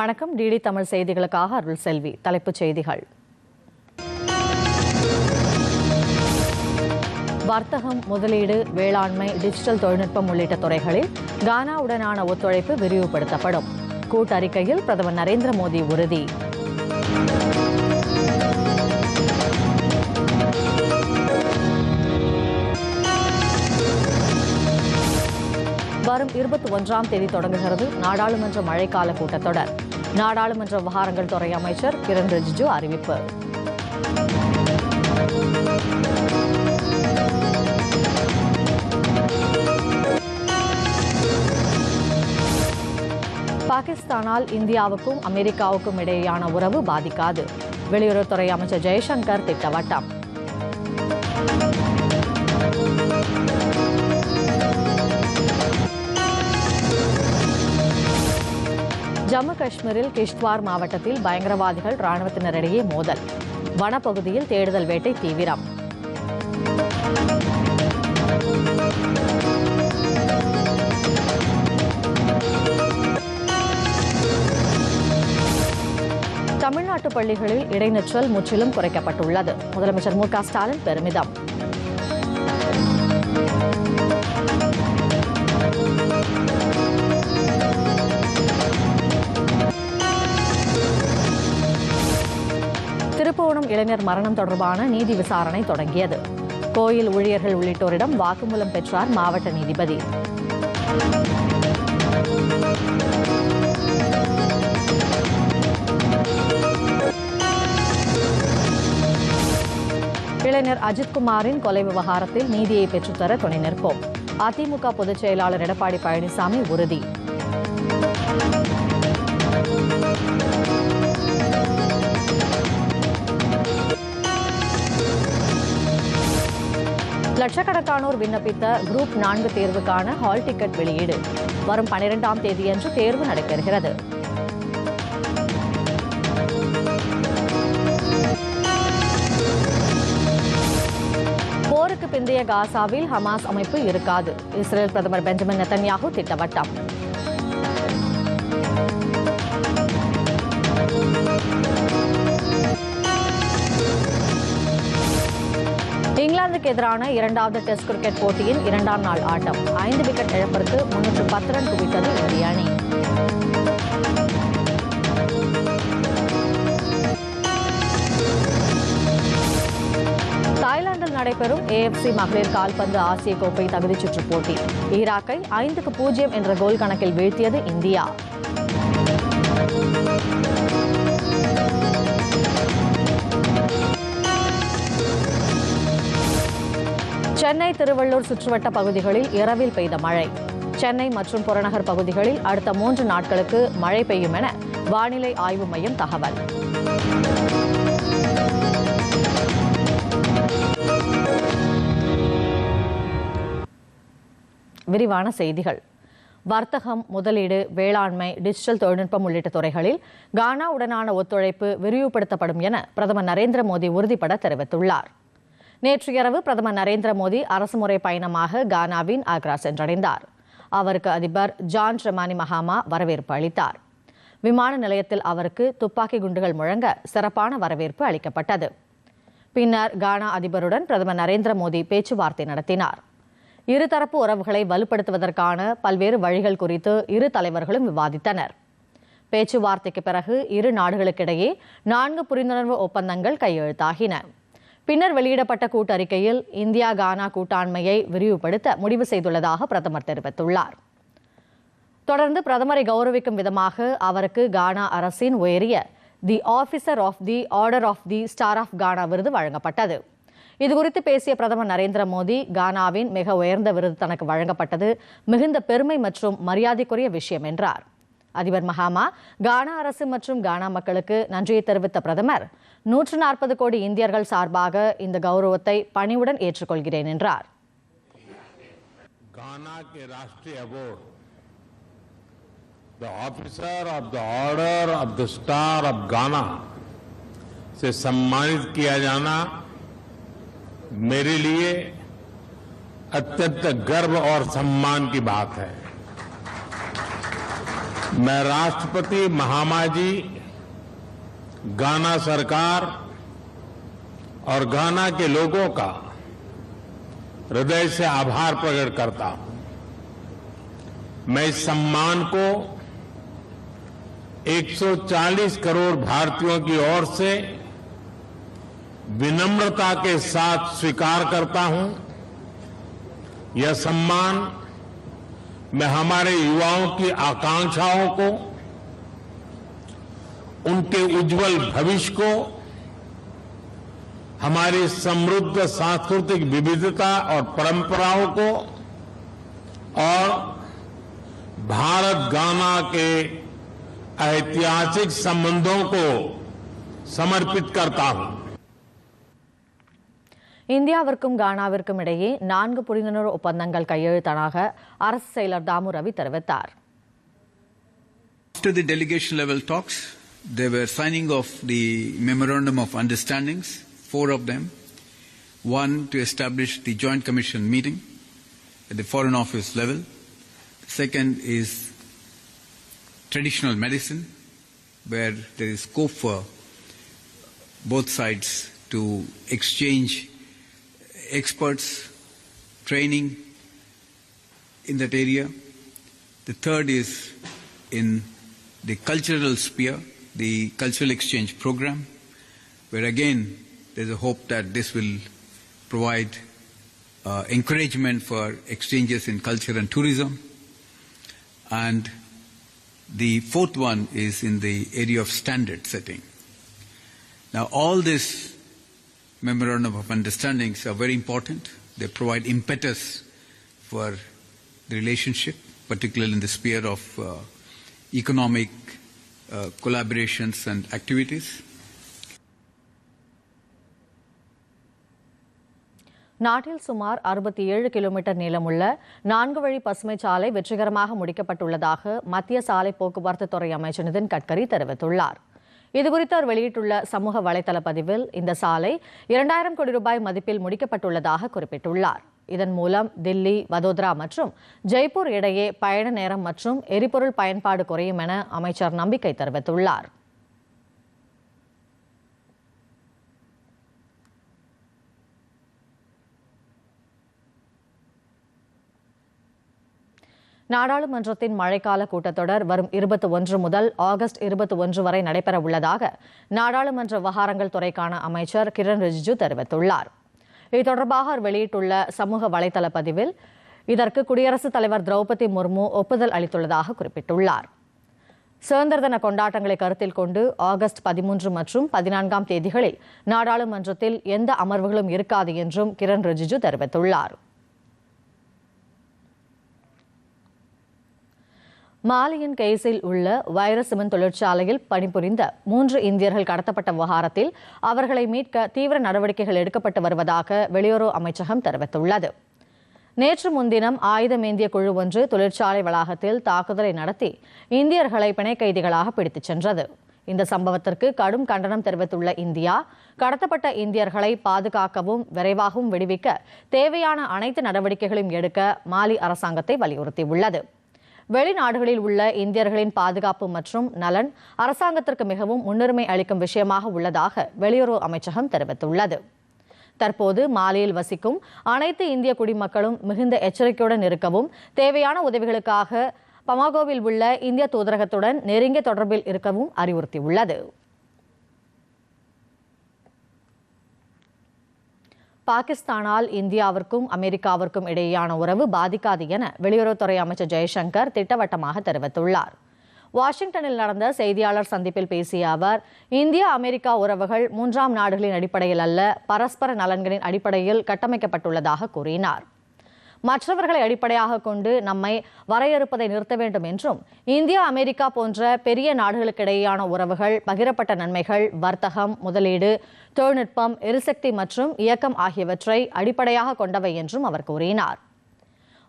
வணக்கம். டிடி தமிழ் செய்திகளுக்காக அருள் செல்வி. தலைப்புச் செய்திகள். வர்த்தகம் முதலீடு வேளாண்மை டிஜிட்டல் தொழில்நுட்பம் உள்ளிட்ட துறைகளில் கானாவுடனான ஒத்துழைப்பு விரிவுபடுத்தப்படும். கூட்டறிக்கையில் பிரதமர் நரேந்திர மோடி உறுதி. வரும் இருபத்தி ஒன்றாம் தேதி தொடங்குகிறது நாடாளுமன்ற மழைக்கால கூட்டத்தொடர். நாடாளுமன்ற விவகாரங்கள் துறை அமைச்சர் கிரண் ரிஜிஜு அறிவிப்பு. பாகிஸ்தானால் இந்தியாவுக்கும் அமெரிக்காவுக்கும் இடையேயான உறவு பாதிக்காது. வெளியுறவுத்துறை அமைச்சர் ஜெய்சங்கர் திட்டவட்டம். ஜம்மு காஷ்மீரில் கிஷ்த்வார் மாவட்டத்தில் பயங்கரவாதிகள் ராணுவத்தினரிடையே மோதல். வனப்பகுதியில் தேடுதல் வேட்டை தீவிரம். தமிழ்நாட்டு பள்ளிகளில் இடைநிற்றல் முற்றிலும் குறைக்கப்பட்டுள்ளது. முதலமைச்சர் மு க ஸ்டாலின் பெருமிதம். இளைஞர் மரணம் தொடர்பான நீதி விசாரணை தொடங்கியது. கோயில் ஊழியர்கள் உள்ளிட்டோரிடம் வாக்குமூலம் பெற்றார் மாவட்ட நீதிபதி. இளைஞர் அஜித்குமாரின் கொலை விவகாரத்தில் நீதியை பெற்றுத்தர துணை நிற்போம். அதிமுக பொதுச் செயலாளர் எடப்பாடி பழனிசாமி உறுதி. லட்சக்கணக்கானோர் விண்ணப்பித்த குரூப் நான்கு தேர்வுக்கான ஹால் டிக்கெட் வெளியீடு. வரும் பனிரெண்டாம் தேதியன்று தேர்வு நடைபெறுகிறது. போருக்கு பிந்தைய காசாவில் ஹமாஸ் அமைப்பு இருக்காது. இஸ்ரேல் பிரதமர் பெஞ்சமின் நெத்தன்யாகு திட்டவட்டம். இங்கிலாந்துக்கு எதிரான இரண்டாவது டெஸ்ட் கிரிக்கெட் போட்டியின் இரண்டாம் நாள் ஆட்டம். ஐந்து விக்கெட் இழப்பிற்கு முன்னூற்று பத்து ரன் குவித்தது இந்திய அணி. தாய்லாந்தில் நடைபெறும் ஏஎஃப்சி மகளிர் கால்பந்து ஆசிய கோப்பை தகுதிச் சுற்றுப் போட்டி. ஈராக்கை ஐந்துக்கு பூஜ்ஜியம் என்ற கோல் கணக்கில் வீழ்த்தியது இந்தியா. சென்னை திருவள்ளூர் சுற்றுவட்ட பகுதிகளில் இரவில் பெய்த மழை. சென்னை மற்றும் புறநகர் பகுதிகளில் அடுத்த மூன்று நாட்களுக்கு மழை பெய்யும் என வானிலை ஆய்வு மையம் தகவல். விரிவான செய்திகள். வர்த்தகம் முதலீடு வேளாண்மை டிஜிட்டல் தொழில்நுட்பம் உள்ளிட்ட துறைகளில் கானாவுடனான ஒத்துழைப்பு விரிவுபடுத்தப்படும் என பிரதமர் நரேந்திர மோடி உறுதிபட தெரிவித்துள்ளார். நேற்று இரவு பிரதமர் நரேந்திர மோடி அரசுமுறை பயணமாக கானாவின் ஆக்ரா சென்றடைந்தார். அவருக்கு அதிபர் ஜான் ட்ரெமானி மஹாமா வரவேற்பு அளித்தார். விமான நிலையத்தில் அவருக்கு துப்பாக்கி குண்டுகள் முழங்க சிறப்பான வரவேற்பு அளிக்கப்பட்டது. பின்னர் கானா அதிபருடன் பிரதமர் நரேந்திர மோடி பேச்சுவார்த்தை நடத்தினார். இருதரப்பு உறவுகளை வலுப்படுத்துவதற்கான பல்வேறு வழிகள் குறித்து இரு தலைவர்களும் விவாதித்தனர். பேச்சுவார்த்தைக்கு பிறகு இரு நாடுகளுக்கிடையே நான்கு புரிந்துணர்வு ஒப்பந்தங்கள் கையெழுத்தாகின. பின்னர் வெளியிடப்பட்ட கூட்டறிக்கையில் இந்தியா கானா கூட்டாண்மையை விரிவுபடுத்த முடிவு செய்துள்ளதாக பிரதமர் தெரிவித்துள்ளார். தொடர்ந்து பிரதமரை கௌரவிக்கும் விதமாக அவருக்கு கானா அரசின் உயரிய the officer of the order of the star of Ghana விருது வழங்கப்பட்டது. இதுகுறித்து பேசிய பிரதமர் நரேந்திர மோடி கானாவின் மிக உயர்ந்த விருது தனக்கு வழங்கப்பட்டது மிகுந்த பெருமை மற்றும் மரியாதைக்குரிய விஷயம் என்றார். அதிபர் மஹாமா கானா அரசு மற்றும் கானா மக்களுக்கு நன்றியை தெரிவித்த பிரதமர் நூற்று நாற்பது கோடி இந்தியர்கள் சார்பாக இந்த கௌரவத்தை பணிவுடன் ஏற்றுக்கொள்கிறேன் என்றார் गाना के राष्ट्रीय award the officer of the order of the star of Ghana से सम्मानित किया जाना मेरे लिए अत्यंत गर्व और सम्मान की बात है मैं राष्ट्रपति महामा जी गाना सरकार और गाना के लोगों का हृदय से आभार प्रकट करता हूँ। मैं इस सम्मान को 140 करोड़ भारतीयों की ओर से विनम्रता के साथ स्वीकार करता हूँ। यह सम्मान मैं हमारे युवाओं की आकांक्षाओं को उनके उज्जवल भविष्य को हमारी समृद्ध सांस्कृतिक विविधता और परंपराओं को और भारत गाना के ऐतिहासिक संबंधों को समर्पित करता हूं இந்தியாவிற்கும் கானாவிற்கும் இடையே நான்கு புரிந்துணர்வு ஒப்பந்தங்கள் கையெழுத்தானாக அரசு செயலர் தாமு ரவி தெரிவித்தார் After the delegation level talks, they were signing of the memorandum of understandings, four of them. One to establish the joint commission meeting at the foreign office level. Second is traditional medicine, where there is scope for both sides to exchange experts, training in that area. The third is in the cultural sphere, the cultural exchange program, where again there's a hope that this will provide uh, encouragement for exchanges in culture and tourism. And the fourth one is in the area of standard setting. Now, all these memorandum of understandings are very important. They provide impetus for the relationship, particularly in the sphere of uh, economic Uh, collaborations and activities. நாட்டில் சுமார் அறுபத்தி ஏழு kilometre நீளமுள்ள நான்கு வழி பசுமை சாலை வெற்றிகரமாக முடிக்கப்பட்டுள்ளதாக மத்திய சாலை போக்குவரத்து துறை அமைச்சர் நிதின் கட்கரி தெரிவித்துள்ளார் இதுகுறித்து அவர் வெளியிட்டுள்ள சமூக வலைதள பதிவில் இந்த சாலை இரண்டாயிரம் கோடி ரூபாய் மதிப்பில் முடிக்கப்பட்டுள்ளதாக குறிப்பிட்டுள்ளார் இதன் மூலம் தில்லி வதோதரா மற்றும் ஜெய்ப்பூர் இடையே பயண நேரம் மற்றும் எரிபொருள் பயன்பாடு குறையும் என அமைச்சர் நம்பிக்கை தெரிவித்துள்ளார். நாடாளுமன்றத்தின் மழைக்கால கூட்டத்தொடர் வரும் இருபத்தி ஒன்று முதல் ஆகஸ்ட் இருபத்தி ஒன்று வரை நடைபெற உள்ளதாக நாடாளுமன்ற விவகாரங்கள் துறைக்கான அமைச்சர் கிரண் ரிஜிஜு தெரிவித்துள்ளார். இது தொடர்பாக அவர் வெளியிட்டுள்ள சமூக வலைதள பதிவில் இதற்கு குடியரசுத் தலைவர் திரௌபதி முர்மு ஒப்புதல் அளித்துள்ளதாக குறிப்பிட்டுள்ளார். சுதந்திர தின கொண்டாட்டங்களை கருத்தில் கொண்டு ஆகஸ்ட் பதிமூன்று மற்றும் பதினான்காம் தேதிகளில் நாடாளுமன்றத்தில் எந்த அமர்வுகளும் இருக்காது என்றும் கிரண் ரிஜிஜு தெரிவித்துள்ளார். மாலியின் கேஸில் உள்ள வைரஸ் சிமெண்ட் தொழிற்சாலையில் பணிபுரிந்த மூன்று இந்தியர்கள் கடத்தப்பட்ட விவகாரத்தில் அவர்களை மீட்க தீவிர நடவடிக்கைகள் எடுக்கப்பட்டு வருவதாக வெளியுறவு அமைச்சகம் தெரிவித்துள்ளது. நேற்று முன்தினம் ஆயுதமேந்திய குழு ஒன்று தொழிற்சாலை வளாகத்தில் தாக்குதலை நடத்தி இந்தியர்களை பிணை கைதிகளாக பிடித்துச் சென்றது. இந்த சம்பவத்திற்கு கடும் கண்டனம் தெரிவித்துள்ள இந்தியா கடத்தப்பட்ட இந்தியர்களை பாதுகாக்கவும் விரைவாகவும் விடுவிக்க தேவையான அனைத்து நடவடிக்கைகளையும் எடுக்க மாலி அரசாங்கத்தை வலியுறுத்தியுள்ளது. வெளிநாடுகளில் உள்ள இந்தியர்களின் பாதுகாப்பு மற்றும் நலன் அரசாங்கத்திற்கு மிகவும் முன்னுரிமை அளிக்கும் விஷயமாக உள்ளதாக வெளியுறவு அமைச்சகம் தெரிவித்துள்ளது. தற்போது மாலியில் வசிக்கும் அனைத்து இந்திய குடிமக்களும் மிகுந்த எச்சரிக்கையுடன் இருக்கவும் தேவையான உதவிகளுக்காக பமாகோவில் உள்ள இந்திய தூதரகத்துடன் நெருங்கிய தொடர்பில் இருக்கவும் அறிவுறுத்தியுள்ளது. பாகிஸ்தானால் இந்தியாவிற்கும் அமெரிக்காவிற்கும் இடையேயான உறவு பாதிக்காது என வெளியுறவுத்துறை அமைச்சர் ஜெய்சங்கர் திட்டவட்டமாக தெரிவித்துள்ளார். வாஷிங்டனில் நடந்த செய்தியாளர் சந்திப்பில் பேசிய அவர் இந்தியா அமெரிக்கா உறவுகள் மூன்றாம் நாடுகளின் அடிப்படையில் அல்ல பரஸ்பர நலன்களின் அடிப்படையில் கட்டமைக்கப்பட்டுள்ளதாக கூறினார். மற்றவர்களை அடிப்படையாக கொண்டு நம்மை வரையறுப்பதை நிறுத்த வேண்டும் என்றும் இந்தியா அமெரிக்கா போன்ற பெரிய நாடுகளுக்கிடையேயான உறவுகள் பகிரப்பட்ட நன்மைகள் வர்த்தகம் முதலீடு தொழில்நுட்பம் எரிசக்தி மற்றும் இயக்கம் ஆகியவற்றை அடிப்படையாக கொண்டவை என்றும் அவர் கூறினார்.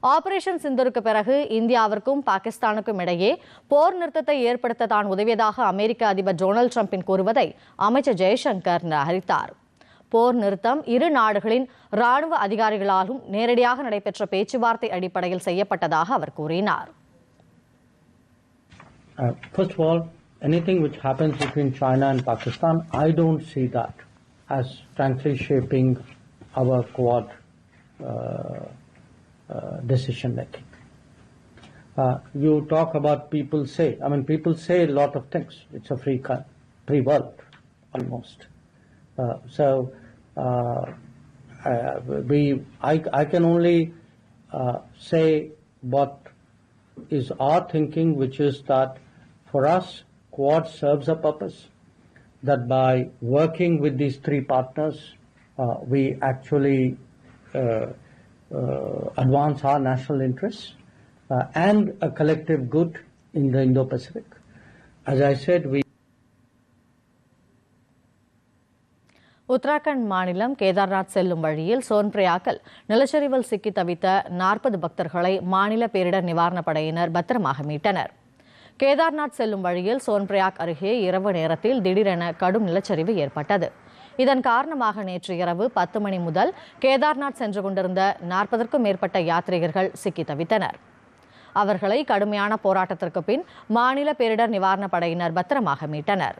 ஆபரேஷன் சிந்தூருக்கு பிறகு இந்தியாவிற்கும் பாகிஸ்தானுக்கும் இடையே போர் நிறுத்தத்தை ஏற்படுத்த தான் உதவியதாக அமெரிக்க அதிபர் டொனால்டு டிரம்பின் கூறுவதை அமைச்சர் ஜெய்சங்கர் நிராகரித்தார். போர் நிறுத்தம் இரு நாடுகளின் ராணுவ அதிகாரிகளாலும் நேரடியாக நடைபெற்ற பேச்சுவார்த்தை அடிப்படையில் செய்யப்பட்டதாக அவர் கூறினார் Uh, first of all, anything which happens between China and Pakistan, I don't see that as frankly shaping our Quad uh, uh, decision making. Uh, you talk about people say. I mean, people say a lot of things. It's a free, free world, almost. Uh, so, we, I, I can only uh, say what is our thinking, which is that for us, Quad serves a purpose. That by working with these three partners, uh, we actually uh, uh, advance our national interests uh, and a collective good in the Indo-Pacific. As I said, we Uttarakhand மாநிலம் கேதார்நாத் செல்லும் வழியில் சோன்பிரயாக்கில் நிலச்சரிவில் சிக்கி தவித்த நாற்பது பக்தர்களை மாநில பேரிடர் நிவாரணப் படையினர் பத்திரமாக மீட்டனர். கேதார்நாத் செல்லும் வழியில் சோன்பிரயாக் அருகே இரவு நேரத்தில் திடீரென கடும் நிலச்சரிவு ஏற்பட்டது. இதன் காரணமாக நேற்று இரவு பத்து மணி முதல் கேதார்நாத் சென்று கொண்டிருந்த நாற்பதற்கும் மேற்பட்ட யாத்ரீகர்கள் சிக்கி தவித்தனர். அவர்களை கடுமையான போராட்டத்திற்கு பின் மாநில பேரிடர் நிவாரணப் படையினர் பத்திரமாக மீட்டனர்.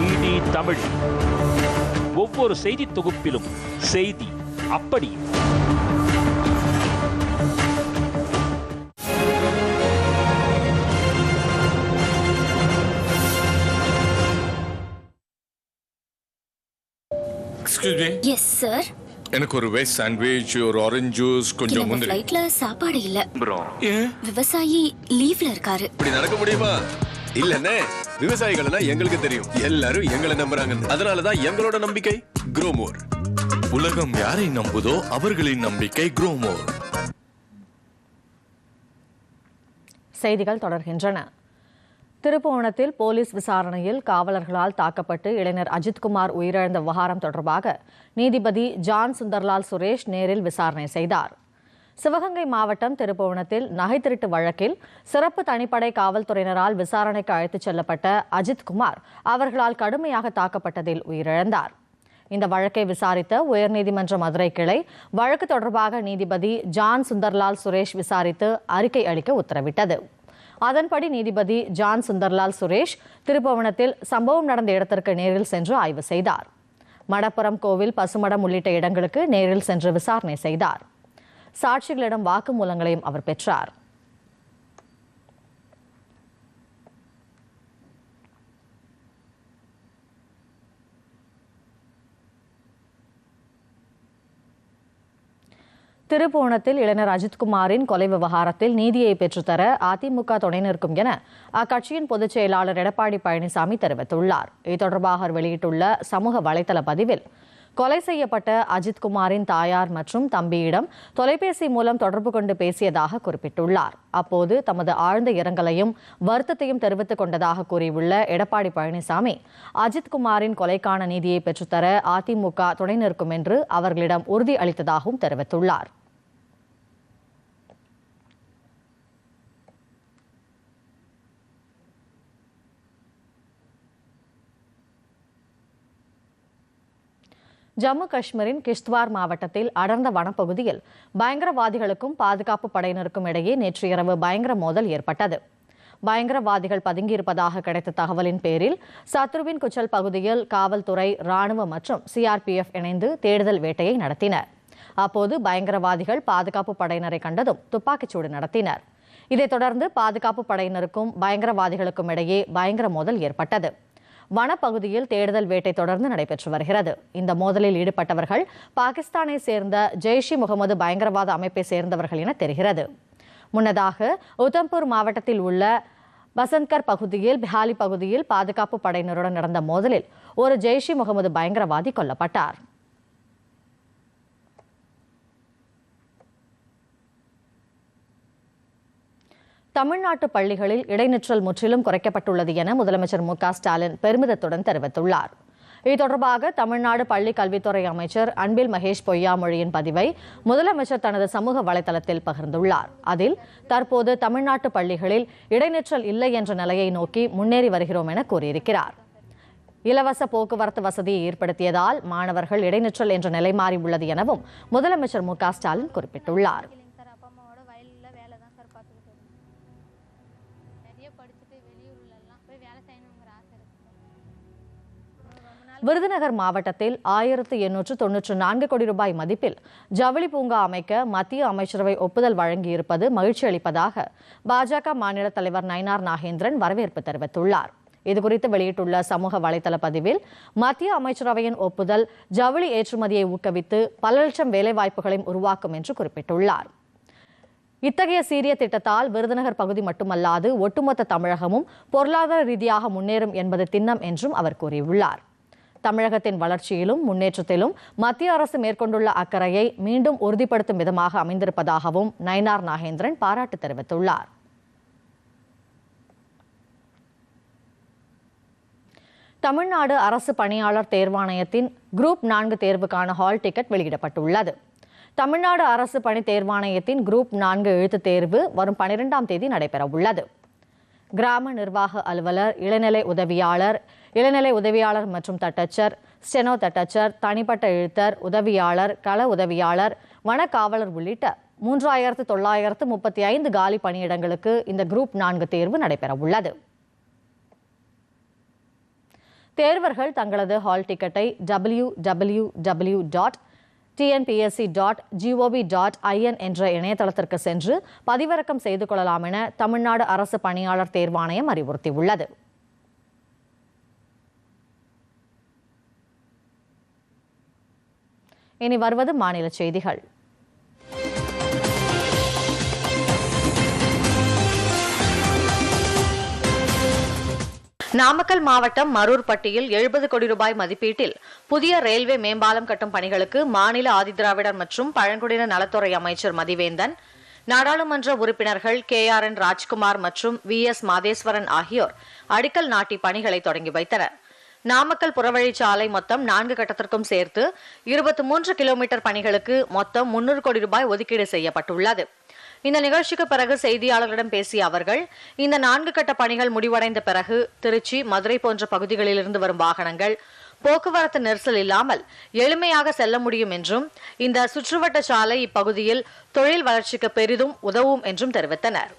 டிடி தமிழ். ஒவ்வொரு செய்தி தொகுப்பிலும் செய்தி அப்படி. எக்ஸ்கியூஸ் மீ எஸ் சார் எனக்கு ஒரு வெஜ் சாண்ட்விச் ஒரு ஆரஞ்சு ஜூஸ் கொஞ்சம் முந்திரி. ஃப்ளைட்ல சாப்பாடு இல்ல. ஏன்? விவசாயி லீவ்ல இருக்காரு. இப்படி நடக்க முடியுமா? இல்லன்னே விவசாயிகள்னா எங்களுக்கு தெரியும். எல்லாரும் எங்களை நம்புறாங்க. அதனாலதான் எங்களோட நம்பிக்கை குரோமோர் உலகம் யாரை நம்புதோ அவர்களின் நம்பிக்கை குரோமோர் செய்திகள் தொடர்கின்றன. திருப்புவனத்தில் போலீஸ் விசாரணையில் காவலர்களால் தாக்கப்பட்டு இளைஞர் அஜித்குமார் உயிரிழந்த விவகாரம் தொடர்பாக நீதிபதி ஜான் சுந்தர்லால் சுரேஷ் நேரில் விசாரணை செய்தார். சிவகங்கை மாவட்டம் திருப்புவனத்தில் நகை திருட்டு வழக்கில் சிறப்பு தனிப்படை காவல்துறையினரால் விசாரணைக்கு அழைத்துச் செல்லப்பட்ட அஜித்குமார் அவர்களால் கடுமையாக தாக்கப்பட்டதில் உயிரிழந்தார். இந்த வழக்கை விசாரித்த உயர்நீதிமன்ற மதுரை கிளை வழக்கு தொடர்பாக நீதிபதி ஜான் சுந்தர்லால் சுரேஷ் விசாரித்து அறிக்கை அளிக்க உத்தரவிட்டது. அதன்படி நீதிபதி ஜான் சுந்தர்லால் சுரேஷ் திருப்பவனத்தில் சம்பவம் நடந்த இடத்திற்கு நேரில் சென்று ஆய்வு செய்தார். மடப்புரம் கோவில் பசுமடம் உள்ளிட்ட இடங்களுக்கு நேரில் சென்று விசாரணை செய்தார். சாட்சிகளிடம் வாக்குமூலங்களையும் அவர் பெற்றார். திருப்புவனத்தில் இளைஞர் அஜித்குமாரின் கொலை விவகாரத்தில் நீதியை பெற்றுத்தர அதிமுக துணை நிற்கும் என அக்கட்சியின் பொதுச் செயலாளர் எடப்பாடி பழனிசாமி தெரிவித்துள்ளார். இது தொடர்பாக அவர் வெளியிட்டுள்ள சமூக வலைதள பதிவில் கொலை செய்யப்பட்ட அஜித்குமாரின் தாயார் மற்றும் தம்பியிடம் தொலைபேசி மூலம் தொடர்பு கொண்டு பேசியதாக குறிப்பிட்டுள்ளார். அப்போது தமது ஆழ்ந்த இரங்கலையும் வருத்தத்தையும் தெரிவித்துக் கொண்டதாக கூறியுள்ள எடப்பாடி பழனிசாமி அஜித்குமாரின் கொலைக்கான நீதியை பெற்றுத்தர அதிமுக துணை நிற்கும் என்று அவர்களிடம் உறுதி அளித்ததாகவும் தெரிவித்துள்ளார். ஜம்மு காஷ்மீரின் கிஷ்த்வார் மாவட்டத்தில் அடர்ந்த வனப்பகுதியில் பயங்கரவாதிகளுக்கும் பாதுகாப்பு படையினருக்கும் இடையே நேற்று இரவு பயங்கர மோதல் ஏற்பட்டது. பயங்கரவாதிகள் பதுங்கியிருப்பதாக கிடைத்த தகவலின் பேரில் சத்ருவின் குச்சல் பகுதியில் காவல்துறை ராணுவம் மற்றும் சிஆர்பிஎஃப் இணைந்து தேடுதல் வேட்டையை நடத்தினர். அப்போது பயங்கரவாதிகள் பாதுகாப்பு படையினரை கண்டதும் துப்பாக்கிச்சூடு நடத்தினர். இதைத் தொடர்ந்து பாதுகாப்பு படையினருக்கும் பயங்கரவாதிகளுக்கும் இடையே பயங்கர மோதல் ஏற்பட்டது. வனப்பகுதியில் தேடுதல் வேட்டை தொடர்ந்து நடைபெற்று வருகிறது. இந்த மோதலில் ஈடுபட்டவர்கள் பாகிஸ்தானை சேர்ந்த ஜெய்ஷ் இ முகமது பயங்கரவாத அமைப்பை சேர்ந்தவர்கள் என தெரிகிறது. முன்னதாக உதம்பூர் மாவட்டத்தில் உள்ள பசந்த்கர் பகுதியில் பிஹாலி பகுதியில் பாதுகாப்பு படையினருடன் நடந்த மோதலில் ஒரு ஜெய்ஷ் இ முகமது பயங்கரவாதி கொல்லப்பட்டார். தமிழ்நாட்டு பள்ளிகளில் இடைநிற்றல் முற்றிலும் குறைக்கப்பட்டுள்ளது என முதலமைச்சர் மு ஸ்டாலின் பெருமிதத்துடன் தெரிவித்துள்ளார். இது தொடர்பாக தமிழ்நாடு பள்ளி கல்வித்துறை அமைச்சர் அன்பில் மகேஷ் பொய்யாமொழியின் பதிவை முதலமைச்சர் தனது சமூக வலைதளத்தில் பகிர்ந்துள்ளார். அதில் தற்போது தமிழ்நாட்டு பள்ளிகளில் இடைநிற்றல் இல்லை என்ற நிலையை நோக்கி முன்னேறி வருகிறோம் என கூறியிருக்கிறார். இலவச போக்குவரத்து வசதியை ஏற்படுத்தியதால் மாணவர்கள் இடைநிற்றல் என்ற நிலை மாறி உள்ளது எனவும் முதலமைச்சர் மு ஸ்டாலின் குறிப்பிட்டுள்ளார். விருதுநகர் மாவட்டத்தில் ஆயிரத்து எண்ணூற்று தொன்னூற்று நான்கு கோடி ரூபாய் மதிப்பில் ஜவுளி பூங்கா அமைக்க மத்திய அமைச்சரவை ஒப்புதல் வழங்கியிருப்பது மகிழ்ச்சி அளிப்பதாக பாஜக மாநில தலைவர் நயினார் நாகேந்திரன் வரவேற்பு தெரிவித்துள்ளார். இதுகுறித்து வெளியிட்டுள்ள சமூக வலைதள பதிவில் மத்திய அமைச்சரவையின் ஒப்புதல் ஜவுளி ஏற்றுமதியை ஊக்குவித்து பல லட்சம் வேலைவாய்ப்புகளையும் உருவாக்கும் என்று குறிப்பிட்டுள்ளார். இத்தகைய சீரிய திட்டத்தால் விருதுநகர் பகுதி மட்டுமல்லாது ஒட்டுமொத்த தமிழகமும் பொருளாதார ரீதியாக முன்னேறும் என்பது திண்ணம் என்றும் அவர் கூறியுள்ளார். தமிழகத்தின் வளர்ச்சியிலும் முன்னேற்றத்திலும் மத்திய அரசு மேற்கொண்டுள்ள அக்கறையை மீண்டும் உறுதிப்படுத்தும் விதமாக அமைந்திருப்பதாகவும் நயனார் நாகேந்திரன் பாராட்டு தெரிவித்துள்ளார். தமிழ்நாடு அரசு பணியாளர் தேர்வாணையத்தின் குரூப் நான்கு தேர்வுக்கான ஹால் டிக்கெட் வெளியிடப்பட்டுள்ளது. தமிழ்நாடு அரசு பணி தேர்வாணையத்தின் குரூப் நான்கு எழுத்துத் தேர்வு வரும் பனிரெண்டாம் தேதி நடைபெற உள்ளது கிராம நிர்வாக அலுவலர் இளநிலை உதவியாளர் இளநிலை உதவியாளர் மற்றும் தட்டச்சர் ஸ்டெனோ தட்டச்சர் தனிப்பட்ட எழுத்தர் உதவியாளர் கள உதவியாளர் வனக்காவலர் உள்ளிட்ட மூன்றாயிரத்து தொள்ளாயிரத்து முப்பத்தி ஐந்து காலி பணியிடங்களுக்கு இந்த குரூப் நான்கு தேர்வு நடைபெற உள்ளது தேர்வர்கள் தங்களது ஹால் டிக்கெட்டை W W W dot TNPSC dot GOV dot IN என்ற இணையதளத்திற்கு சென்று பதிவிறக்கம் செய்து கொள்ளலாம் என தமிழ்நாடு அரசு பணியாளர் தேர்வாணையம் அறிவுறுத்தியுள்ளது. இனி வருவது மாநில செய்திகள். நாமக்கல் மாவட்டம் மரூர்பட்டியில் எழுபது கோடி ரூபாய் மதிப்பீட்டில் புதிய ரயில்வே மேம்பாலம் கட்டும் பணிகளுக்கு மாநில ஆதிதிராவிடர் மற்றும் பழங்குடியினர் நலத்துறை அமைச்சர் மதிவேந்தன் நாடாளுமன்ற உறுப்பினர்கள் கே ஆர் என் ராஜ்குமார் மற்றும் வி எஸ் மாதேஸ்வரன் ஆகியோர் அடிக்கல் நாட்டி பணிகளை தொடங்கி வைத்தனர். நாமக்கல் புறவழிச்சாலை மொத்தம் நான்கு கட்டத்திற்கும் சேர்த்து இருபத்தி மூன்று கிலோமீட்டர் பணிகளுக்கு மொத்தம் முன்னூறு கோடி ரூபாய் ஒதுக்கீடு செய்யப்பட்டுள்ளது. இந்த நிகழ்ச்சிக்கு பிறகு செய்தியாளர்களிடம் பேசிய அவர்கள் இந்த நான்கு கட்ட பணிகள் முடிவடைந்த பிறகு திருச்சி மதுரை போன்ற பகுதிகளிலிருந்து வரும் வாகனங்கள் போக்குவரத்து நெரிசல் இல்லாமல் எளிமையாக செல்ல முடியும் என்றும் இந்த சுற்றுவட்ட சாலை இப்பகுதியில் தொழில் வளர்ச்சிக்கு பெரிதும் உதவும் என்றும் தெரிவித்தனர்.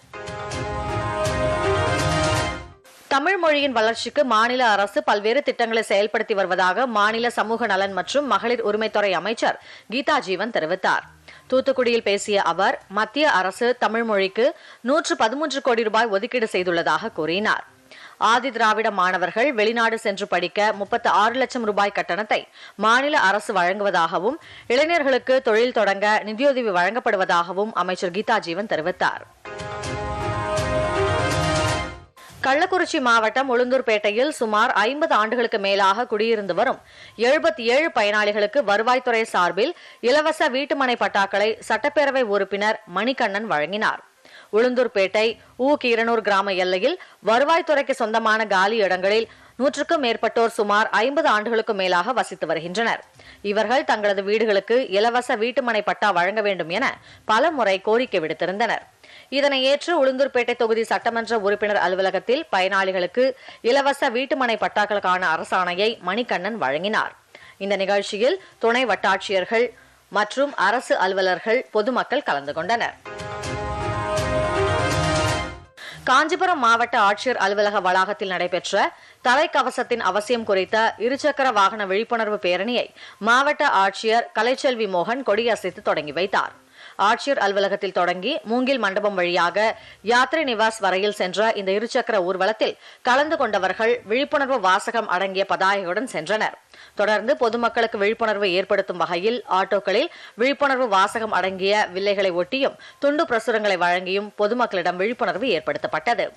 தமிழ் மொழியின் வளர்ச்சிக்கு மாநில அரசு பல்வேறு திட்டங்களை செயல்படுத்தி வருவதாக மாநில சமூக நலன் மற்றும் மகளிர் உரிமைத்துறை அமைச்சர் கீதா ஜீவன் தெரிவித்தார். தூத்துக்குடியில் பேசிய அவர் மத்திய அரசு தமிழ் மொழிக்கு நூற்று பதிமூன்று கோடி ரூபாய் ஒதுக்கீடு செய்துள்ளதாக கூறினார். ஆதி திராவிட மாணவர்கள் வெளிநாடு சென்று படிக்க முப்பத்து ஆறு லட்சம் ரூபாய் கட்டணத்தை மாநில அரசு வழங்குவதாகவும் இளைஞர்களுக்கு தொழில் தொடங்க நிதியுதவி வழங்கப்படுவதாகவும் அமைச்சர் கீதா ஜீவன் தெரிவித்தார். கள்ளக்குறிச்சி மாவட்டம் உளுந்தூர்பேட்டையில் சுமார் ஐம்பது ஆண்டுகளுக்கு மேலாக குடியிருந்து வரும் எழுபத்தி ஏழு பயனாளிகளுக்கு வருவாய்த்துறை சார்பில் இலவச வீட்டுமனை பட்டாக்களை சட்டப்பேரவை உறுப்பினர் மணிகண்ணன் வழங்கினார். உளுந்தூர்பேட்டை ஊ கீரனூர் கிராம எல்லையில் வருவாய்த்துறைக்கு சொந்தமான காலி இடங்களில் நூற்றுக்கும் மேற்பட்டோர் சுமார் ஐம்பது ஆண்டுகளுக்கு மேலாக வசித்து வருகின்றனர். இவர்கள் தங்களது வீடுகளுக்கு இலவச வீட்டுமனை பட்டா வழங்க வேண்டும் என பல முறை கோரிக்கை விடுத்திருந்தனர். இதனை ஏற்று உளுந்தூர்பேட்டை தொகுதி சட்டமன்ற உறுப்பினர் அலுவலகத்தில் பயனாளிகளுக்கு இலவச வீட்டுமனை பட்டாக்களுக்கான அரசாணையை மணிகண்ணன் வழங்கினார். இந்த நிகழ்ச்சியில் துணை வட்டாட்சியர்கள் மற்றும் அரசு அலுவலர்கள் பொதுமக்கள் கலந்து கொண்டனர். காஞ்சிபுரம் மாவட்ட ஆட்சியர் அலுவலக வளாகத்தில் நடைபெற்ற தலைக்கவசத்தின் அவசியம் குறித்த இருசக்கர வாகன விழிப்புணர்வு பேரணியை மாவட்ட ஆட்சியர் கலைச்செல்வி மோகன் கொடியசைத்து தொடங்கி வைத்தார். ஆட்சியர் அலுவலகத்தில் தொடங்கி மூங்கில் மண்டபம் வழியாக யாத்ரை நிவாஸ் வரையில் சென்ற இந்த இருசக்கர ஊர்வலத்தில் கலந்து கொண்டவர்கள் விழிப்புணர்வு வாசகம் அடங்கிய பதாகையுடன் சென்றனர். தொடர்ந்து பொதுமக்களுக்கு விழிப்புணர்வு ஏற்படுத்தும் வகையில் ஆட்டோக்களில் விழிப்புணர்வு வாசகம் அடங்கிய வில்லைகளை ஒட்டியும் துண்டு பிரசுரங்களை வழங்கியும் பொதுமக்களிடம் விழிப்புணர்வு ஏற்படுத்தப்பட்டது.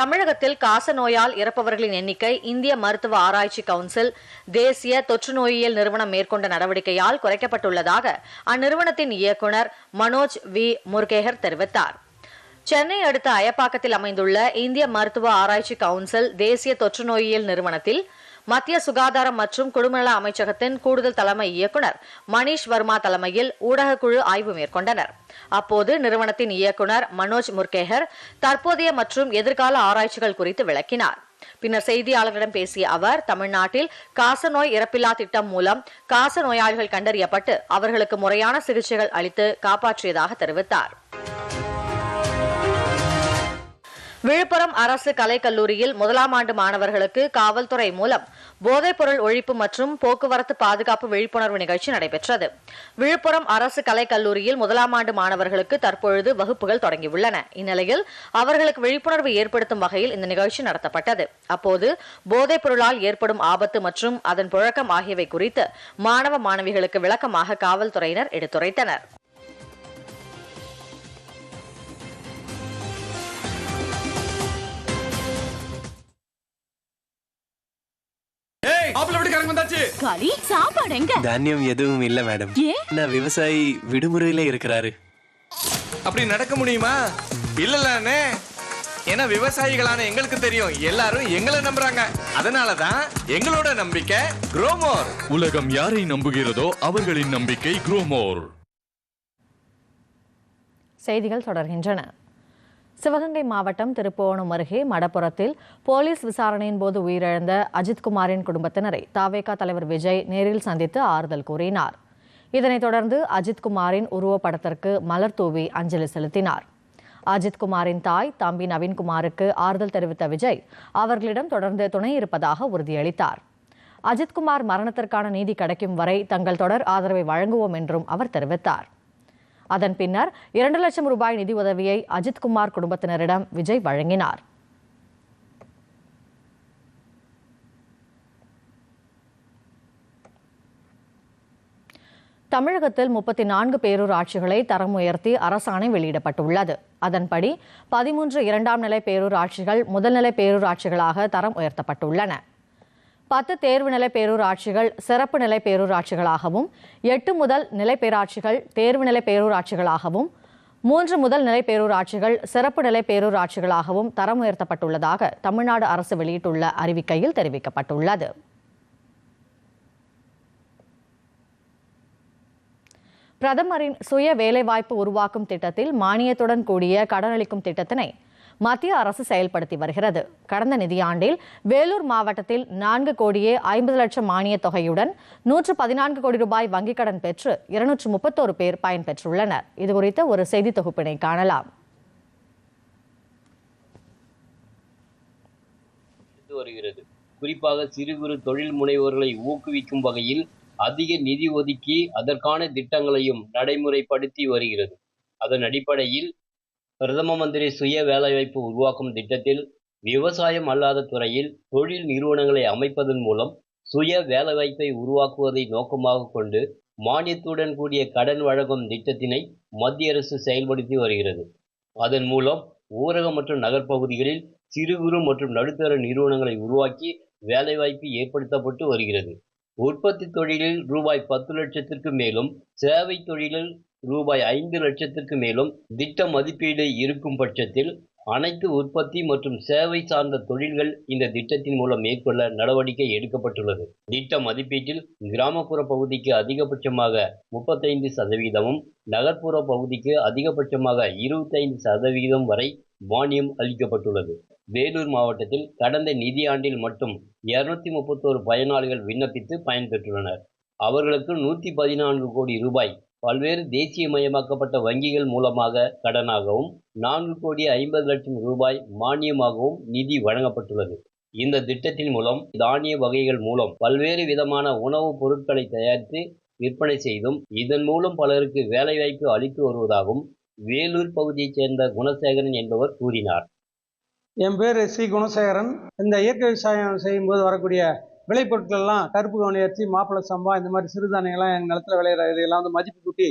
தமிழகத்தில் காச நோயால் இறப்பவர்களின் எண்ணிக்கை இந்திய மருத்துவ ஆராய்ச்சி கவுன்சில் தேசிய தொற்று நோயியல் நிறுவனம் மேற்கொண்ட நடவடிக்கையால் குறைக்கப்பட்டுள்ளதாக அந்நிறுவனத்தின் இயக்குநர் மனோஜ் வி. முருகேகர் தெரிவித்தார். சென்னை அடுத்த அயப்பாக்கத்தில் அமைந்துள்ள இந்திய மருத்துவ ஆராய்ச்சி கவுன்சில் தேசிய தொற்று நோயியல் நிறுவனத்தில் மத்திய சுகாதாரம் மற்றும் குடும்பநல அமைச்சகத்தின் கூடுதல் தலைமை இயக்குநர் மணீஷ் வர்மா தலைமையில் ஊடகக்குழு ஆய்வு மேற்கொண்டனர். அப்போது நிறுவனத்தின் இயக்குநர் மனோஜ் முர்கேகர் தற்போதைய மற்றும் எதிர்கால ஆராய்ச்சிகள் குறித்து விளக்கினார். பின்னர் செய்தியாளர்களிடம் பேசிய அவர் தமிழ்நாட்டில் காசநோய் இறப்பில்லா திட்டம் மூலம் காச நோயாளிகள் கண்டறியப்பட்டு அவர்களுக்கு முறையான சிகிச்சைகள் அளித்து காப்பாற்றியதாக தெரிவித்தார். விழுப்புரம் அரசு கலைக்கல்லூரியில் முதலாம் ஆண்டு மாணவர்களுக்கு காவல்துறை மூலம் போதைப்பொருள் ஒழிப்பு மற்றும் போக்குவரத்து பாதுகாப்பு விழிப்புணர்வு நிகழ்ச்சி நடைபெற்றது. விழுப்புரம் அரசு கலைக்கல்லூரியில் முதலாம் ஆண்டு மாணவர்களுக்கு தற்பொழுது வகுப்புகள் தொடங்கியுள்ளன. இந்நிலையில் அவர்களுக்கு விழிப்புணர்வு ஏற்படுத்தும் வகையில் இந்த நிகழ்ச்சி நடத்தப்பட்டது. அப்போது போதைப் பொருளால் ஏற்படும் ஆபத்து மற்றும் அதன் புழக்கம் ஆகியவை குறித்து மாணவ மாணவிகளுக்கு விளக்கமாக காவல்துறையினர் எடுத்துரைத்தனர். களி சாப்பாடு எங்க? தானியம் எதுவும் இல்ல மேடம். நான் விவசாயி விடுமுறையில இருக்கிறாரு. அப்படி நடக்க முடியுமா? இல்லலண்ணே ஏன்னா விவசாயிகளான எங்களுக்கு தெரியும். எல்லாரும் எங்களை நம்புறாங்க. அதனாலதான் எங்களோட நம்பிக்கை குரோமோர் உலகம் யாரை நம்புகிறதோ அவர்களின் நம்பிக்கை குரோமோர் செய்திகள் தொடர்கின்றன. சிவகங்கை மாவட்டம் திருப்புவனம் அருகே மடப்புறத்தில் போலீஸ் விசாரணையின் போது உயிரிழந்த அஜித்குமாரின் குடும்பத்தினரை தாவேகா தலைவர் விஜய் நேரில் சந்தித்து ஆறுதல் கூறினார். இதனைத் தொடர்ந்து அஜித்குமாரின் உருவப்படத்திற்கு மலர் தூவி அஞ்சலி செலுத்தினார். அஜித்குமாரின் தாய் தம்பி நவீன்குமாருக்கு ஆறுதல் தெரிவித்த விஜய் அவர்களிடம் தொடர்ந்து துணை இருப்பதாக உறுதியளித்தார். அஜித்குமார் மரணத்திற்கான நீதி கிடைக்கும் வரை தங்கள் தொடர் ஆதரவை வழங்குவோம் என்றும் அவர் தெரிவித்தார். அதன் பின்னர் இரண்டு லட்சம் ரூபாய் நிதி உதவியை அஜித்குமார் குடும்பத்தினரிடம் விஜய் வழங்கினார். தமிழகத்தில் முப்பத்தி நான்கு பேரூராட்சிகளை தரம் உயர்த்தி அரசாணை வெளியிடப்பட்டுள்ளது. அதன்படி பதிமூன்று இரண்டாம் நிலை பேரூராட்சிகள் முதல்நிலை பேரூராட்சிகளாக தரம் உயர்த்தப்பட்டுள்ளன. பத்து தேர்வு நிலை பேரூராட்சிகள் சிறப்பு நிலை பேரூராட்சிகளாகவும் எட்டு முதல் நிலை பேராட்சிகள் தேர்வு நிலை பேரூராட்சிகளாகவும் மூன்று முதல் நிலை பேரூராட்சிகள் சிறப்பு நிலை பேரூராட்சிகளாகவும் தரம் உயர்த்தப்பட்டுள்ளதாக தமிழ்நாடு அரசு வெளியிட்டுள்ள அறிவிக்கையில் தெரிவிக்கப்பட்டுள்ளது. பிரதமரின் சுய வேலைவாய்ப்பு உருவாக்கும் திட்டத்தில் மானியத்துடன் கூடிய கடனளிக்கும் திட்டத்தினை மத்திய அரசு செயல்படுத்தி வருகிறது. கடந்த நிதியாண்டில் வேலூர் மாவட்டத்தில் நான்கு கோடியே ஐம்பது லட்சம் மானியத் தொகையுடன் நூற்று பதினான்கு கோடி ரூபாய் வங்கிக் கடன் பெற்று இருநூற்று முப்பத்தோரு பேர் பயன்பெற்றுள்ளனர் இதுகுறித்த ஒரு செய்தி தொகுப்பினை காணலாம். வருகிறது. குறிப்பாக சிறு குறு தொழில் முனைவோர்களை ஊக்குவிக்கும் வகையில் அதிக நிதி ஒதுக்கி அதற்கான திட்டங்களையும் நடைமுறைப்படுத்தி வருகிறது. அதன் அடிப்படையில் பிரதம மந்திரி சுய வேலைவாய்ப்பு உருவாக்கும் திட்டத்தில் விவசாயம் அல்லாத துறையில் தொழில் நிறுவனங்களை அமைப்பதன் மூலம் சுய வேலைவாய்ப்பை உருவாக்குவதை நோக்கமாக கொண்டு மானியத்துடன் கூடிய கடன் வழங்கும் திட்டத்தினை மத்திய அரசு செயல்படுத்தி வருகிறது. அதன் மூலம் ஊரக மற்றும் நகர்ப்பகுதிகளில் சிறு குறு மற்றும் நடுத்தர நிறுவனங்களை உருவாக்கி வேலைவாய்ப்பு ஏற்படுத்தப்பட்டு வருகிறது. உற்பத்தி தொழிலில் ரூபாய் பத்து லட்சத்திற்கு மேலும் சேவை தொழிலில் ரூபாய் ஐந்து லட்சத்திற்கு மேலும் திட்ட மதிப்பீடு இருக்கும் பட்சத்தில் அனைத்து உற்பத்தி மற்றும் சேவை சார்ந்த தொழில்கள் இந்த திட்டத்தின் மூலம் மேற்கொள்ள நடவடிக்கை எடுக்கப்பட்டுள்ளது. திட்ட மதிப்பீட்டில் கிராமப்புற பகுதிக்கு அதிகபட்சமாக முப்பத்தைந்து சதவீதமும் நகர்ப்புற பகுதிக்கு அதிகபட்சமாக இருபத்தைந்து சதவீதம் வரை மானியம் அளிக்கப்பட்டுள்ளது. வேலூர் மாவட்டத்தில் கடந்த நிதியாண்டில் மட்டும் இருநூத்தி முப்பத்தோரு பயனாளிகள் விண்ணப்பித்து பயன்பெற்றுள்ளனர். அவர்களுக்கு நூற்றி பதினான்கு கோடி ரூபாய் பல்வேறு தேசியமயமாக்கப்பட்ட வங்கிகள் மூலமாக கடனாகவும் நான்கு கோடி ஐம்பது லட்சம் ரூபாய் மானியமாகவும் நிதி வழங்கப்பட்டுள்ளது. இந்த திட்டத்தின் மூலம் தானிய வகைகள் மூலம் பல்வேறு விதமான உணவுப் பொருட்களை தயாரித்து விற்பனை செய்தும் இதன் மூலம் பலருக்கு வேலைவாய்ப்பு அளித்து வருவதாகவும் வேலூர் பகுதியைச் சேர்ந்த குணசேகரன் என்பவர் கூறினார். என் பேர் சி. குணசேகரன். இந்த இயற்கை விவசாயம் செய்யும்போது வரக்கூடிய விளைபொருட்கள்லாம் கருப்பு கவனி அரிசி மாப்பிள்ளை சம்பா இந்த மாதிரி சிறுதானியங்கள்லாம் எங்கள் நிலத்தில் விளையிற இதையெல்லாம் வந்து மதிப்பு கூட்டி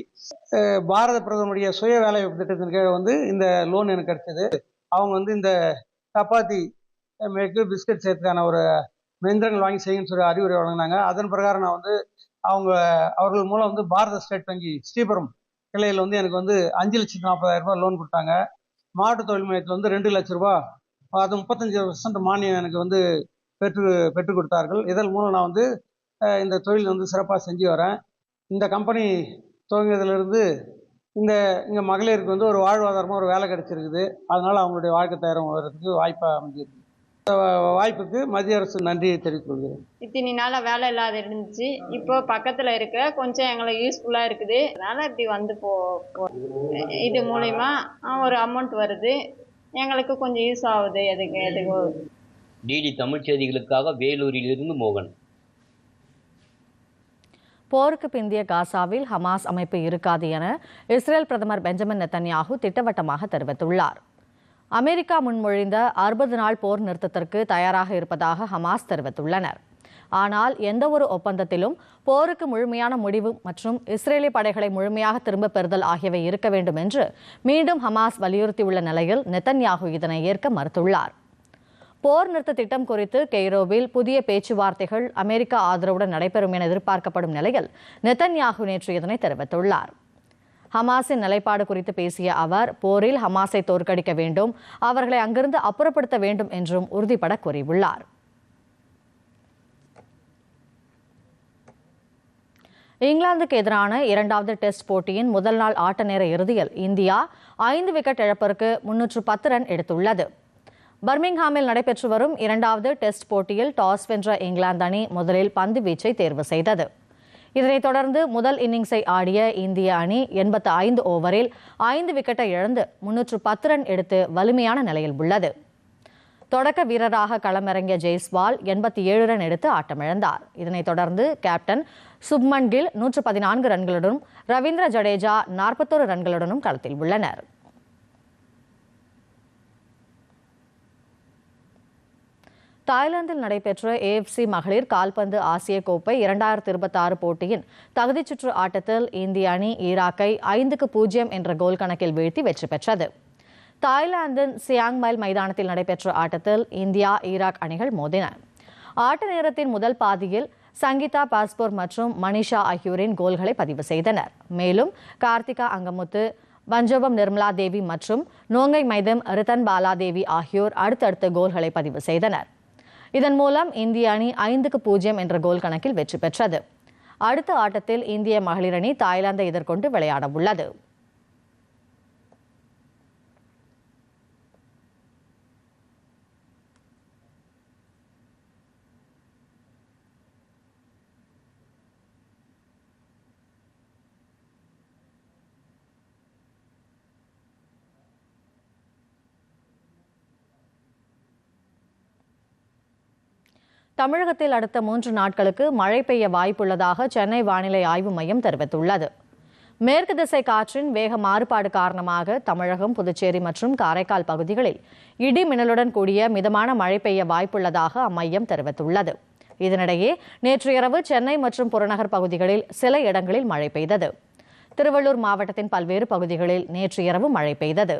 பாரத பிரதமருடைய சுய வேலை திட்டத்தின் கீழே வந்து இந்த லோன் எனக்கு கிடைச்சது. அவங்க வந்து இந்த சப்பாத்தி மேற்கு பிஸ்கட் செய்யறதுக்கான ஒரு மெந்திரங்கள் வாங்கி செய்யுன்னு சொல்லி அறிவுரை வழங்கினாங்க. அதன் பிரகாரம் நான் வந்து அவங்க அவர்கள் மூலம் வந்து பாரத ஸ்டேட் வங்கி ஸ்ரீபுரம் கிளையில் வந்து எனக்கு வந்து அஞ்சு லட்சத்து நாற்பதாயிரம் ரூபாய் லோன் கொடுத்தாங்க. மாவட்ட தொழில் மையத்தில் வந்து ரெண்டு லட்ச ரூபா அது முப்பத்தஞ்சு பர்சன்ட் மானியம் எனக்கு வந்து பெற்று பெற்றுக் கொடுத்தார்கள். இதன் மூலம் நான் வந்து இந்த தொழில் வந்து சிறப்பாக செஞ்சு வரேன். இந்த கம்பெனி துவங்கியதுலேருந்து இந்த இங்கே மகளிருக்கு வந்து ஒரு வாழ்வாதாரமாக ஒரு வேலை கிடச்சிருக்குது. அதனால் அவங்களுடைய வாழ்க்கை தயாரம் வர்றதுக்கு வாய்ப்பாக அமைஞ்சிருக்கு. வாய்ப்புக்கு மத்திய அரசு நன்றியை தெரிவித்துக் கொள்கிறேன். இத்தனை நாளாக வேலை இல்லாத இருந்துச்சு. இப்போ பக்கத்தில் இருக்க கொஞ்சம் எங்களுக்கு யூஸ்ஃபுல்லாக இருக்குது. அதனால் இப்படி வந்து போ போ- இது மூலிமா ஒரு அமௌண்ட் வருது. எங்களுக்கு கொஞ்சம் யூஸ் ஆகுது. எதுக்கு எதுக்கு டிடி தமிழ் செய்திகளுக்காக வேலூரிலிருந்து மோகன். போருக்கு பிந்திய காசாவில் ஹமாஸ் அமைப்பு இருக்காது என இஸ்ரேல் பிரதமர் பெஞ்சமின் நெத்தன்யாகு திட்டவட்டமாக தெரிவித்துள்ளார். அமெரிக்கா முன்மொழிந்த அறுபது நாள் போர் நிறுத்தத்திற்கு தயாராக இருப்பதாக ஹமாஸ் தெரிவித்துள்ளனர். ஆனால் எந்தவொரு ஒப்பந்தத்திலும் போருக்கு முழுமையான முடிவு மற்றும் இஸ்ரேலிய படைகளை முழுமையாக திரும்பப் பெறுதல் ஆகியவை இருக்க வேண்டும் என்று மீண்டும் ஹமாஸ் வலியுறுத்தியுள்ள நிலையில் நெத்தன்யாகு இதனை ஏற்க மறுத்துள்ளார். போர் நிறுத்த திட்டம் குறித்து கெய்ரோவில் புதிய பேச்சுவார்த்தைகள் அமெரிக்கா ஆதரவுடன் நடைபெறும் என எதிர்பார்க்கப்படும் நிலையில் நெத்தன்யாகு நேற்று இதனை தெரிவித்துள்ளார். ஹமாஸின் நிலைப்பாடு குறித்து பேசிய அவர் போரில் ஹமாஸை தோற்கடிக்க வேண்டும் அவர்களை அங்கிருந்து அப்புறப்படுத்த வேண்டும் என்றும் உறுதிபட கூறியுள்ளார். இங்கிலாந்துக்கு எதிரான இரண்டாவது டெஸ்ட் போட்டியின் முதல் நாள் ஆட்ட நேர இறுதியில் இந்தியா ஐந்து விக்கெட் இழப்பிற்கு முன்னூற்று பத்து ரன் எடுத்துள்ளது. பர்மிங்ஹாமில் நடைபெற்று வரும் இரண்டாவது டெஸ்ட் போட்டியில் டாஸ் வென்ற இங்கிலாந்து அணி முதலில் பந்து வீச்சை தேர்வு செய்தது. இதனைத் தொடர்ந்து முதல் இன்னிங்ஸை ஆடிய இந்திய அணி எண்பத்து ஐந்து ஓவரில் ஐந்து விக்கெட்டை இழந்து முன்னூற்று பத்து ரன் எடுத்து வலிமையான நிலையில் உள்ளது. தொடக்க வீரராக களமிறங்கிய ஜெய்ஸ்வால் எண்பத்தி ஏழு ரன் எடுத்து ஆட்டமிழந்தார். இதனைத் தொடர்ந்து கேப்டன் சுப்மன் கில் நூற்று பதினான்கு ரன்களுடனும் ரவீந்திர ஜடேஜா நாற்பத்தோரு ரன்களுடனும் களத்தில் உள்ளனர். தாய்லாந்தில் நடைபெற்ற ஏஎஃப்சி மகளிர் கால்பந்து ஆசிய கோப்பை இரண்டாயிரத்தி இருபத்தி ஆறு போட்டியின் தகுதிச் சுற்று ஆட்டத்தில் இந்திய அணி ஈராக்கை ஐந்துக்கு பூஜ்ஜியம் என்ற கோல் கணக்கில் வீழ்த்தி வெற்றி பெற்றது. தாய்லாந்தின் சியாங் மைல் மைதானத்தில் நடைபெற்ற ஆட்டத்தில் இந்தியா ஈராக் அணிகள் மோதின. ஆட்ட நேரத்தின் முதல் பாதியில் சங்கீதா பாஸ்போர் மற்றும் மனிஷா ஆகியோரின் கோல்களை பதிவு செய்தனர். மேலும் கார்த்திகா அங்கமுத்து பஞ்சோபம் நிர்மலா தேவி மற்றும் நோங்கை மைதம் ரிதன் பாலாதேவி ஆகியோர் அடுத்தடுத்த கோல்களை பதிவு செய்தனர். இதன் மூலம் இந்திய அணி ஐந்துக்கு பூஜ்ஜியம் என்ற கோல் கணக்கில் வெற்றி பெற்றது. அடுத்த ஆட்டத்தில் இந்திய மகளிர் அணி தாய்லாந்தை எதிர்கொண்டு விளையாட உள்ளது தமிழகத்தில் அடுத்த மூன்று நாட்களுக்கு மழை பெய்ய வாய்ப்புள்ளதாக சென்னை வானிலை ஆய்வு மையம் தெரிவித்துள்ளது. மேற்கு திசை காற்றின் வேக மாறுபாடு காரணமாக தமிழகம் புதுச்சேரி மற்றும் காரைக்கால் பகுதிகளில் இடி மின்னலுடன் கூடிய மிதமான மழை பெய்ய வாய்ப்புள்ளதாக அம்மையம் தெரிவித்துள்ளது. இதனிடையே நேற்று இரவு சென்னை மற்றும் புறநகர் பகுதிகளில் சில இடங்களில் மழை பெய்தது. திருவள்ளூர் மாவட்டத்தின் பல்வேறு பகுதிகளில் நேற்று இரவு மழை பெய்தது.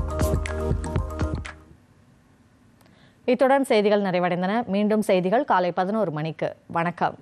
இத்துடன் செய்திகள் நிறைவடைந்தன. மீண்டும் செய்திகள் காலை பதினோரு மணிக்கு. வணக்கம்.